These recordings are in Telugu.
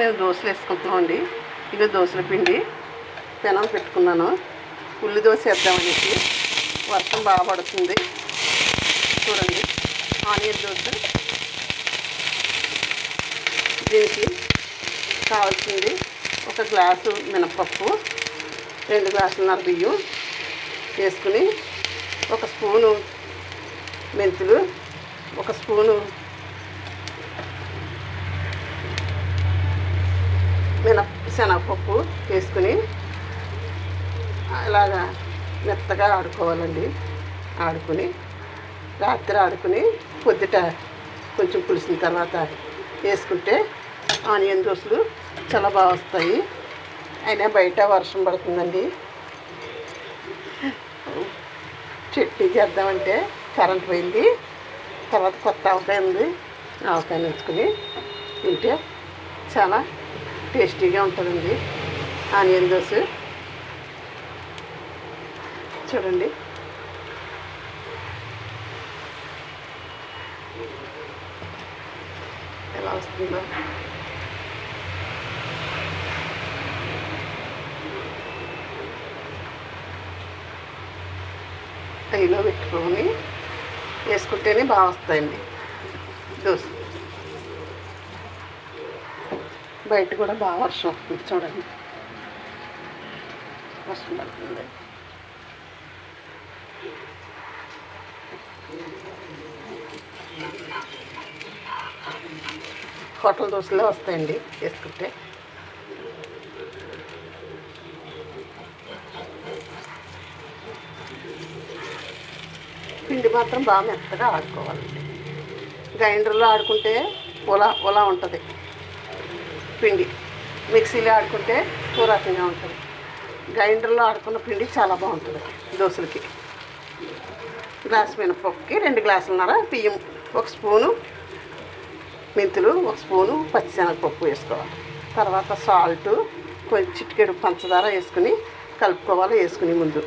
మేము దోశలు వేసుకుంటున్నాం అండి ఇది దోశల పిండి. పెనం పెట్టుకున్నాను. ఉల్లి దోశ వేద్దామనేసి వర్షం బాగా పడుతుంది. చూడండి. ఆనియన్ దోశ. దీనికి కావాల్సింది ఒక గ్లాసు మినపప్పు రెండు గ్లాసులున్నర బియ్యం వేసుకుని ఒక స్పూను మెంతులు ఒక స్పూను శనగపప్పు వేసుకుని అలాగా మెత్తగా ఆడుకోవాలండి. ఆడుకుని రాత్రి ఆడుకుని పొద్దుట కొంచెం పులిసిన తర్వాత వేసుకుంటే ఆనియన్ దోశలు చాలా బాగా వస్తాయి. అయినా బయట వర్షం పడుతుందండి. చట్నీ చేద్దామంటే కరెంట్ పోయింది. తర్వాత కొత్త ఆవకాయ ఉంది. ఆవకాయ నేర్చుకుని తింటే చాలా టేస్టీగా ఉంటుందండి. ఆనియన్ దోశ. చూడండి. ఎలా వస్తుందో. ఐలో పెట్టుకొని వేసుకుంటేనే బాగా వస్తాయండి. దోశ. బయట కూడా బాగా వర్షం వస్తుంది చూడండి. వర్షం పడుతుంది. హోటల్ దోశలే వస్తాయండి వేసుకుంటే. పిండి మాత్రం బాగా మెత్తగా ఆడుకోవాలండి. గ్రైండర్లో ఆడుకుంటే ఉలా ఉలా ఉంటుంది. పిండి. మిక్సీలో ఆడుకుంటే ఓ రకంగా ఉంటుంది. గ్రైండర్లో ఆడుకున్న పిండి చాలా బాగుంటుంది దోశలకి. గ్లాస్ మినపప్పుకి రెండు గ్లాసులున్నర బియ్యం ఒక స్పూను మెంతులు ఒక స్పూను పచ్చిశనగపప్పు వేసుకోవాలి. తర్వాత సాల్ట్ కొంచెం చిటికెడు పంచదార వేసుకుని కలుపుకోవాలి వేసుకుని ముందు.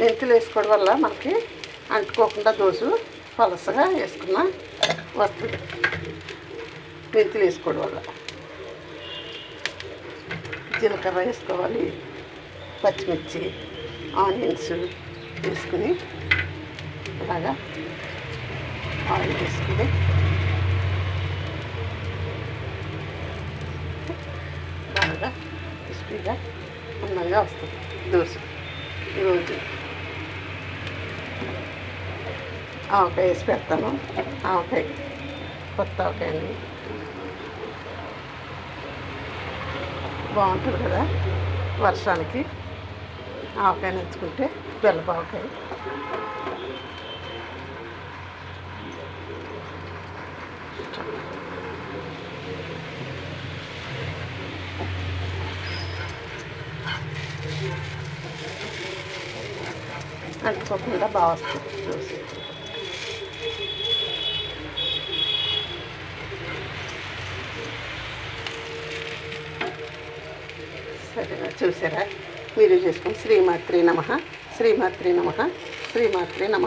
మెంతులు వేసుకోవడం వల్ల మనకి అంటుకోకుండా దోశ పలసగా వేసుకున్న వస్తుంది మెంతులు వేసుకోవడం వల్ల. జీలకర్ర వేసుకోవాలి పచ్చిమిర్చి ఆనియన్స్ వేసుకుని అలాగా ఆయిల్ వేసుకుని బాగా క్రిస్పీగా అందంగా వస్తుంది దోశ. ఈరోజు ఆవకాయ వేసి పెడతాను. ఆవకాయ కొత్త ఆవకాయ అండి. బాగుంటుంది కదా వర్షానికి. ఆవకాయ నచ్చుకుంటే బెల్లపు ఆవకాయ అంటుకోకుండా బాగా వస్తుంది. చూసి చూసారా మీరు చేసుకుని శ్రీమాత్రి నమ. శ్రీమాత్రి నమ. శ్రీమాత్రి నమ.